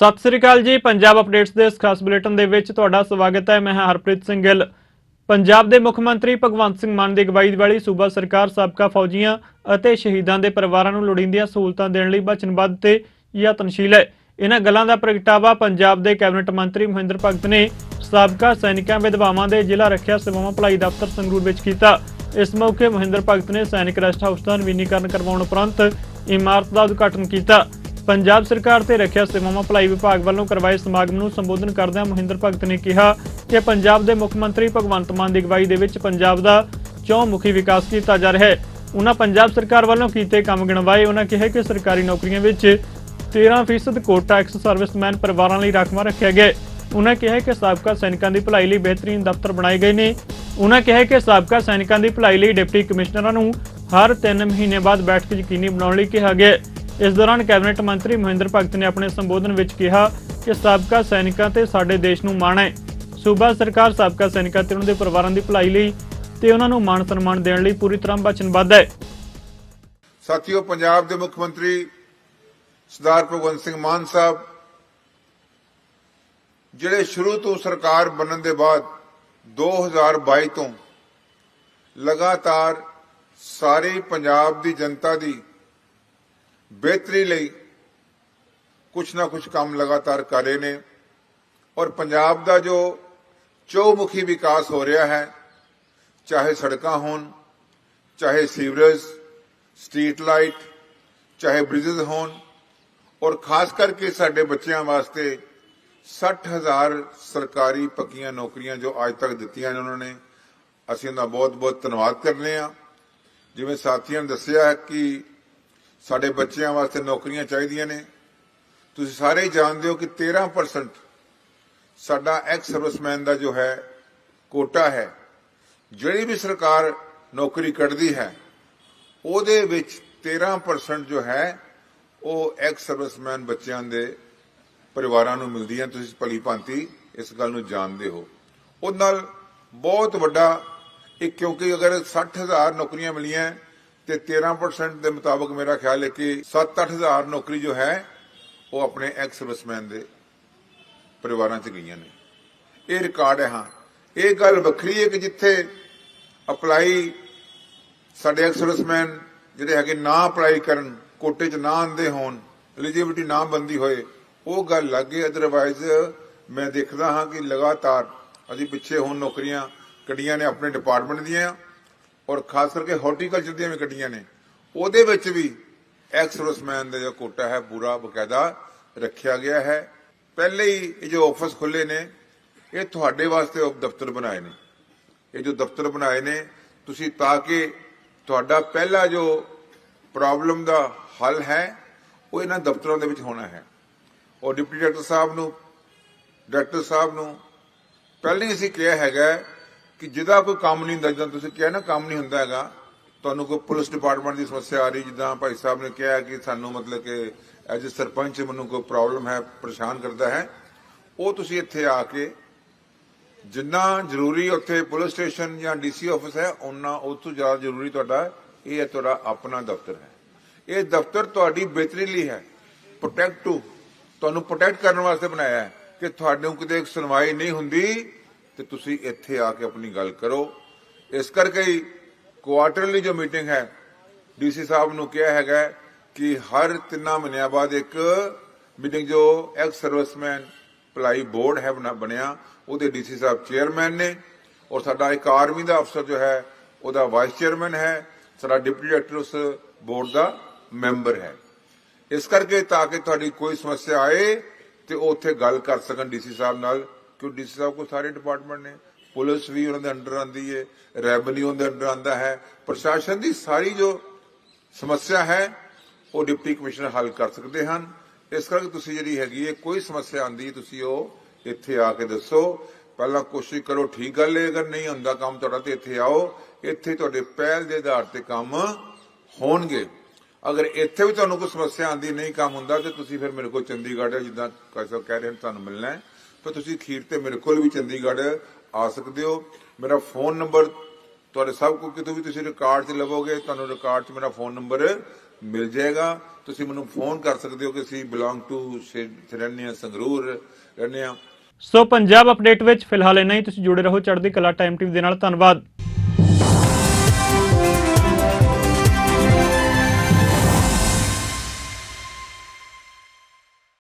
ਸਤਿ ਸ੍ਰੀ ਅਕਾਲ ਜੀ, ਪੰਜਾਬ ਅਪਡੇਟਸ ਦੇ ਇਸ ਖਾਸ ਬੁਲੇਟਿਨ ਦੇ ਵਿੱਚ ਤੁਹਾਡਾ ਸਵਾਗਤ ਹੈ। ਮੈਂ ਹਾਂ ਹਰਪ੍ਰੀਤ ਸਿੰਘ ਗਿੱਲ। ਪੰਜਾਬ ਦੇ ਮੁੱਖ ਮੰਤਰੀ ਭਗਵੰਤ ਸਿੰਘ ਮਾਨ ਦੀ ਅਗਵਾਈ ਵਾਲੀ ਸੂਬਾ ਸਰਕਾਰ ਸਾਬਕਾ ਫੌਜੀਆਂ ਅਤੇ ਸ਼ਹੀਦਾਂ ਦੇ ਪਰਿਵਾਰਾਂ ਨੂੰ ਲੋੜੀਂਦੀਆਂ ਸਹੂਲਤਾਂ ਦੇਣ ਲਈ ਵਚਨਬੱਧ ਤੇ ਯਤਨਸ਼ੀਲ ਹੈ। ਇਹਨਾਂ ਗੱਲਾਂ ਦਾ ਪ੍ਰਗਟਾਵਾ ਪੰਜਾਬ ਦੇ ਕੈਬਨਿਟ ਮੰਤਰੀ ਮਹਿੰਦਰ ਭਗਤ ਨੇ ਸਾਬਕਾ ਸੈਨਿਕਾਂ, ਵਿਧਵਾਵਾਂ ਦੇ ਜ਼ਿਲ੍ਹਾ ਰੱਖਿਆ ਸੇਵਾਵਾਂ ਭਲਾਈ ਦਫ਼ਤਰ ਸੰਗਰੂਰ ਵਿੱਚ ਕੀਤਾ। ਇਸ ਮੌਕੇ ਮਹਿੰਦਰ ਭਗਤ ਨੇ ਸੈਨਿਕ ਰੈਸਟ ਹਾਊਸ ਦਾ ਨਵੀਨੀਕਰਨ ਕਰਵਾਉਣ ਉਪਰੰਤ ਇਮਾਰਤ ਦਾ ਉਦਘਾਟਨ ਕੀਤਾ। ਪੰਜਾਬ ਸਰਕਾਰ ਤੇ ਰੱਖਿਆ ਸੇਵਾਵਾਂ ਭਲਾਈ ਵਿਭਾਗ ਵੱਲੋਂ ਕਰਵਾਏ ਸਮਾਗਮ ਨੂੰ ਸੰਬੋਧਨ ਕਰਦਿਆਂ ਮਹਿੰਦਰ ਭਗਤ ਨੇ ਕਿਹਾ ਕਿ ਪੰਜਾਬ ਦੇ ਮੁੱਖ ਮੰਤਰੀ ਭਗਵੰਤ ਮਾਨ ਦੀ ਅਗਵਾਈ ਦੇ ਵਿੱਚ ਪੰਜਾਬ ਦਾ ਚੌਮੁਖੀ ਵਿਕਾਸ ਕੀਤਾ ਜਾ ਰਿਹਾ ਹੈ। ਉਹਨਾਂ ਪੰਜਾਬ ਸਰਕਾਰ ਵੱਲੋਂ ਕੀਤੇ ਕੰਮ ਗਿਣਵਾਏ ਉਹਨਾਂ ਕਿਹਾ ਕਿ ਸਰਕਾਰੀ ਨੌਕਰੀਆਂ ਵਿੱਚ 13% ਕੋਟਾ ਐਕਸ ਸਰਵਿਸਮੈਨ ਪਰਿਵਾਰਾਂ ਲਈ ਰਾਖਵਾਂ ਰੱਖਿਆ ਗਿਆ ਹੈ। ਉਹਨਾਂ ਕਿਹਾ ਕਿ ਸਾਬਕਾ ਸੈਨਿਕਾਂ ਦੀ ਭਲਾਈ ਲਈ ਬਿਹਤਰੀਨ ਦਫ਼ਤਰ ਬਣਾਏ ਗਏ ਨੇ। ਉਹਨਾਂ ਕਿਹਾ ਕਿ ਸਾਬਕਾ ਸੈਨਿਕਾਂ ਦੀ ਭਲਾਈ ਲਈ ਡਿਪਟੀ ਕਮਿਸ਼ਨਰਾਂ ਨੂੰ ਹਰ 3 ਮਹੀਨੇ ਬਾਅਦ ਬੈਠਕ ਯਕੀਨੀ ਬਣਾਉਣ ਲਈ ਕਿਹਾ ਗਿਆ ਇਸ ਦੌਰਾਨ ਕੈਬਨਿਟ ਮੰਤਰੀ ਮਹਿੰਦਰ ਭਗਤ ਨੇ ਆਪਣੇ ਸੰਬੋਧਨ ਵਿੱਚ ਕਿਹਾ ਕਿ ਸਾਬਕਾ ਸੈਨਿਕਾਂ ਤੇ ਸਾਡੇ ਦੇਸ਼ ਨੂੰ ਮਾਣ ਹੈ। ਸੂਬਾ ਸਰਕਾਰ ਸਾਬਕਾ ਸੈਨਿਕਾਂ ਤੇ ਉਹਨਾਂ ਦੇ ਪਰਿਵਾਰਾਂ ਦੀ ਭਲਾਈ ਲਈ ਤੇ ਉਹਨਾਂ ਨੂੰ ਮਾਣ ਸਨਮਾਨ ਦੇਣ ਲਈ ਪੂਰੀ ਤਰ੍ਹਾਂ ਵਚਨਬੱਧ ਹੈ। ਸਾਥੀਓ, ਪੰਜਾਬ ਦੇ ਮੁੱਖ ਮੰਤਰੀ ਸਰਦਾਰ ਭਗਵੰਤ ਸਿੰਘ ਮਾਨ ਸਾਹਿਬ ਜਿਹੜੇ ਸ਼ੁਰੂ ਤੋਂ ਸਰਕਾਰ ਬਣਨ ਦੇ ਬਾਅਦ 2022 ਤੋਂ ਲਗਾਤਾਰ ਸਾਰੇ ਪੰਜਾਬ ਦੀ ਜਨਤਾ ਦੀ ਬਿਹਤਰੀ ਲਈ ਕੁਛ ਨਾ ਕੁਛ ਕੰਮ ਲਗਾਤਾਰ ਕਰ ਰਹੇ ਨੇ ਔਰ ਪੰਜਾਬ ਦਾ ਜੋ ਚੌਮੁਖੀ ਵਿਕਾਸ ਹੋ ਰਿਹਾ ਹੈ, ਚਾਹੇ ਸੜਕਾਂ ਹੋਣ, ਚਾਹੇ ਸੀਵਰੇਜ, ਸਟਰੀਟ ਲਾਈਟ, ਚਾਹੇ ਬ੍ਰਿਜਸ ਹੋਣ ਔਰ ਖਾਸ ਕਰਕੇ ਸਾਡੇ ਬੱਚਿਆਂ ਵਾਸਤੇ 60000 ਸਰਕਾਰੀ ਪੱਕੀਆਂ ਨੌਕਰੀਆਂ ਜੋ ਅੱਜ ਤੱਕ ਦਿੱਤੀਆਂ ਨੇ ਉਹਨਾਂ ਨੇ, ਅਸੀਂ ਉਹਨਾਂ ਦਾ ਬਹੁਤ-ਬਹੁਤ ਧੰਨਵਾਦ ਕਰਨੇ ਆ ਜਿਵੇਂ ਸਾਥੀਆਂ ਨੇ ਦੱਸਿਆ ਕਿ ਸਾਡੇ ਬੱਚਿਆਂ ਵਾਸਤੇ ਨੌਕਰੀਆਂ ਚਾਹੀਦੀਆਂ ਨੇ। ਤੁਸੀਂ ਸਾਰੇ ਹੀ ਜਾਣਦੇ ਹੋ ਕਿ 13% ਸਾਡਾ ਐਕਸ ਸਰਵਿਸਮੈਨ ਦਾ ਜੋ ਹੈ, ਕੋਟਾ ਹੈ। ਜਿਹੜੀ ਵੀ ਸਰਕਾਰ ਨੌਕਰੀ ਕੱਢਦੀ ਹੈ, ਉਹਦੇ ਵਿੱਚ 13% ਜੋ ਹੈ, ਉਹ ਐਕਸ ਸਰਵਿਸਮੈਨ ਬੱਚਿਆਂ ਦੇ ਪਰਿਵਾਰਾਂ ਨੂੰ ਮਿਲਦੀਆਂ। ਤੁਸੀਂ ਭਲੀ ਭਾਂਤੀ ਇਸ ਗੱਲ ਨੂੰ ਜਾਣਦੇ ਹੋ। ਉਹ ਨਾਲ ਬਹੁਤ ਵੱਡਾ, ਇੱਕ ਕਿਉਂਕਿ ਅਗਰ 60000 ਨੌਕਰੀਆਂ ਮਿਲੀਆਂ ਤੇ 13% ਦੇ ਮੁਤਾਬਕ ਮੇਰਾ ਖਿਆਲ ਹੈ ਕਿ 7-8000 ਨੌਕਰੀ ਜੋ ਹੈ, ਉਹ ਆਪਣੇ ਐਕਸ ਸਰਵਿਸਮੈਨ ਦੇ ਪਰਿਵਾਰਾਂ 'ਚ ਗਈਆਂ ਨੇ। ਇਹ ਰਿਕਾਰਡ ਹੈ, ਹਾਂ। ਇਹ ਗੱਲ ਵੱਖਰੀ ਹੈ ਕਿ ਜਿੱਥੇ ਅਪਲਾਈ ਸਾਡੇ ਐਕਸ ਸਰਵਿਸਮੈਨ ਜਿਹੜੇ ਹੈਗੇ ਨਾ ਅਪਲਾਈ ਕਰਨ, ਕੋਟੇ 'ਚ ਨਾ ਆਂਦੇ ਹੋਣ ਐਲੀਜੀਬਿਲਟੀ ਨਾ ਬੰਦੀ ਹੋਏ, ਉਹ ਗੱਲ ਲੱਗੇ ਅਦਰਵਾਈਜ਼ ਮੈਂ ਦੇਖਦਾ ਹਾਂ ਕਿ ਲਗਾਤਾਰ ਅਸੀਂ ਪਿੱਛੇ ਹੁਣ ਨੌਕਰੀਆਂ ਕੱਢੀਆਂ ਨੇ ਆਪਣੇ ਡਿਪਾਰਟਮੈਂਟ ਦੀਆਂ। ਔਰ ਖਾਸ ਕਰਕੇ ਹਾਰਟੀਕਲਚਰ ਦੀਆਂ ਵੀ ਕੱਢੀਆਂ ਨੇ, ਉਹਦੇ ਵਿੱਚ ਵੀ ਐਕਸ ਸਰਵਿਸਮੈਨ ਦਾ ਜੋ ਕੋਟਾ ਹੈ, ਪੂਰਾ ਬਕਾਇਦਾ ਰੱਖਿਆ ਗਿਆ ਹੈ। ਪਹਿਲੇ ਹੀ ਇਹ ਜੋ ਆਫਿਸ ਖੁੱਲੇ ਨੇ, ਇਹ ਤੁਹਾਡੇ ਵਾਸਤੇ ਉਹ ਦਫ਼ਤਰ ਬਣਾਏ ਨੇ। ਇਹ ਜੋ ਦਫ਼ਤਰ ਬਣਾਏ ਨੇ, ਤੁਸੀਂ ਤਾਂ ਕਿ ਤੁਹਾਡਾ ਪਹਿਲਾ ਜੋ ਪ੍ਰੋਬਲਮ ਦਾ ਹੱਲ ਹੈ, ਉਹ ਇਹਨਾਂ ਦਫ਼ਤਰਾਂ ਦੇ ਵਿੱਚ ਹੋਣਾ ਹੈ। ਔਰ ਡਿਪਟੀ ਡਾਇਰੈਕਟਰ ਸਾਹਿਬ ਨੂੰ ਡਾਇਰੈਕਟਰ ਸਾਹਿਬ ਨੂੰ ਪਹਿਲਾਂ ਹੀ ਅਸੀਂ ਕਿਹਾ ਹੈਗਾ ਕਿ ਜਿਹਦਾ ਕੋਈ ਕੰਮ ਨਹੀਂ ਹੁੰਦਾ, ਜਦੋਂ ਤੁਸੀਂ ਕਿਹਾ ਨਾ, ਕੰਮ ਨਹੀਂ ਹੁੰਦਾ ਹੈਗਾ। ਤੁਹਾਨੂੰ ਕੋਈ ਪੁਲਿਸ ਡਿਪਾਰਟਮੈਂਟ ਦੀ ਸਮੱਸਿਆ ਆ ਰਹੀ, ਜਿੱਦਾਂ ਭਾਈ ਸਾਹਿਬ ਨੇ ਕਿਹਾ ਕਿ ਸਾਨੂੰ ਮਤਲਬ ਕਿ ਐਜ ਸਰਪੰਚ ਮੈਨੂੰ ਕੋਈ ਪ੍ਰੋਬਲਮ ਹੈ, ਪਰੇਸ਼ਾਨ ਕਰਦਾ ਹੈ। ਉਹ ਤੁਸੀਂ ਇੱਥੇ ਆ ਕੇ ਜਿੰਨਾ ਜ਼ਰੂਰੀ ਉੱਥੇ ਪੁਲਿਸ ਸਟੇਸ਼ਨ ਜਾਂ ਡੀਸੀ ਆਫਿਸ ਹੈ ਉਹਨਾਂ ਉਸ ਤੋਂ ਜ਼ਿਆਦਾ ਜ਼ਰੂਰੀ ਤੁਹਾਡਾ ਇਹ ਹੈ, ਤੁਹਾਡਾ ਆਪਣਾ ਦਫ਼ਤਰ ਹੈ। ਇਹ ਦਫ਼ਤਰ ਤੁਹਾਡੀ ਬਿਹਤਰੀ ਲਈ ਹੈ। ਪ੍ਰੋਟੈਕਟ ਟੂ ਤੁਹਾਨੂੰ ਪ੍ਰੋਟੈਕਟ ਕਰਨ ਵਾਸਤੇ ਬਣਾਇਆ ਹੈ ਕਿ ਤੁਹਾਨੂੰ ਕਿਤੇ ਸੁਣਵਾਈ ਨਹੀਂ ਹੁੰਦੀ। ਤੇ ਤੁਸੀਂ ਇੱਥੇ ਆ ਕੇ ਆਪਣੀ ਗੱਲ ਕਰੋ। ਇਸ ਕਰਕੇ ਹੀ ਕੁਆਟਰਲੀ ਜੋ ਮੀਟਿੰਗ ਹੈ ਡੀਸੀ ਸਾਹਿਬ ਨੂੰ ਕਿਹਾ ਹੈਗਾ ਕਿ ਹਰ ਤਿੰਨਾਂ ਮਹੀਨਿਆਂ ਬਾਅਦ ਇੱਕ ਮੀਟਿੰਗ ਜੋ ਐਕਸ ਸਰਵਿਸਮੈਨ ਭਲਾਈ ਬੋਰਡ ਹੈ ਬਣਿਆ, ਉਹਦੇ ਡੀਸੀ ਸਾਹਿਬ ਚੇਅਰਮੈਨ ਨੇ ਔਰ ਸਾਡਾ ਇੱਕ ਆਰਮੀ ਦਾ ਅਫਸਰ ਜੋ ਹੈ, ਉਹਦਾ ਵਾਈਸ ਚੇਅਰਮੈਨ ਹੈ, ਸਾਡਾ ਡਿਪਟੀ ਡਾਇਰੈਕਟਰ ਉਸ ਬੋਰਡ ਦਾ ਮੈਂਬਰ ਹੈ। ਇਸ ਕਰਕੇ ਤਾਂ ਕਿ ਤੁਹਾਡੀ ਕੋਈ ਸਮੱਸਿਆ ਆਏ ਤੇ ਉਹ ਉੱਥੇ ਗੱਲ ਕਰ ਸਕਣ ਡੀਸੀ ਸਾਹਿਬ ਨਾਲ। ਕਿਉਂ ਡੀਸੀ ਸਾਹਿਬ ਕੋਲ ਸਾਰੇ ਡਿਪਾਰਟਮੈਂਟ ਨੇ? ਪੁਲਿਸ ਵੀ ਉਹਨਾਂ ਦੇ ਅੰਡਰ ਆਂਦੀ ਹੈ ਰੈਵਨਿਊ ਉਹਦੇ ਅੰਡਰ ਆਂਦਾ ਹੈ। ਪ੍ਰਸ਼ਾਸਨ ਦੀ ਸਾਰੀ ਜੋ ਸਮੱਸਿਆ ਹੈ, ਉਹ ਡਿਪਟੀ ਕਮਿਸ਼ਨਰ ਹੱਲ ਕਰ ਸਕਦੇ ਹਨ। ਇਸ ਕਰਕੇ ਤੁਸੀਂ ਜਿਹੜੀ ਹੈਗੀ ਹੈ ਕੋਈ ਸਮੱਸਿਆ ਆਂਦੀ ਤੁਸੀਂ ਉਹ ਇੱਥੇ ਆ ਕੇ ਦੱਸੋ। ਪਹਿਲਾਂ ਕੋਸ਼ਿਸ਼ ਕਰੋ, ਠੀਕ ਗੱਲ ਹੈ ਅਗਰ ਨਹੀਂ ਹੁੰਦਾ ਕੰਮ ਤੁਹਾਡਾ ਤੇ ਇੱਥੇ ਆਓ। ਇੱਥੇ ਤੁਹਾਡੇ ਪਹਿਲ ਦੇ ਆਧਾਰ ਤੇ ਕੰਮ ਹੋਣਗੇ। ਅਗਰ ਇੱਥੇ ਵੀ ਤੁਹਾਨੂੰ ਕੋਈ ਸਮੱਸਿਆ ਆਂਦੀ ਨਹੀਂ ਕੰਮ ਹੁੰਦਾ, ਤੇ ਤੁਸੀਂ ਫਿਰ ਮੇਰੇ ਕੋਲ ਚੰਡੀਗੜ੍ਹ ਜਿੱਦਾਂ ਕਹਿ ਰਹੇ ਤੁਹਾਨੂੰ ਮਿਲਣਾ ਫਿਰ ਤੁਸੀਂ ਖੀਰ ਤੇ ਮੇਰੇ ਕੋਲ ਵੀ ਚੰਡੀਗੜ੍ਹ ਆ ਸਕਦੇ ਹੋ। ਮੇਰਾ ਫੋਨ ਨੰਬਰ ਤੁਹਾਡੇ ਸਭ ਕੋ ਕਿਤੋਂ ਵੀ ਤੁਸੀਂ ਰਿਕਾਰਡ 'ਚ ਲਵੋਗੇ, ਤੁਹਾਨੂੰ ਰਿਕਾਰਡ 'ਚ ਮੇਰਾ ਫੋਨ ਨੰਬਰ ਮਿਲ ਜਾਏਗਾ। ਤੁਸੀਂ ਮੈਨੂੰ ਫੋਨ ਕਰ ਸਕਦੇ ਹੋ ਕਿ ਅਸੀਂ ਬਿਲੋਂਗ ਟੂ ਰਹਿੰਦੇ ਸੰਗਰੂਰ ਰਹਿੰਦੇ ਆ ਸੋ ਪੰਜਾਬ ਅਪਡੇਟ ਵਿੱਚ ਫਿਲਹਾਲ ਇੰਨਾ ਹੀ। ਤੁਸੀਂ ਜੁੜੇ ਰਹੋ ਚੜ੍ਹਦੀ ਕਲਾ ਟਾਈਮ ਟੀਵੀ ਦੇ ਨਾਲ। ਧੰਨਵਾਦ।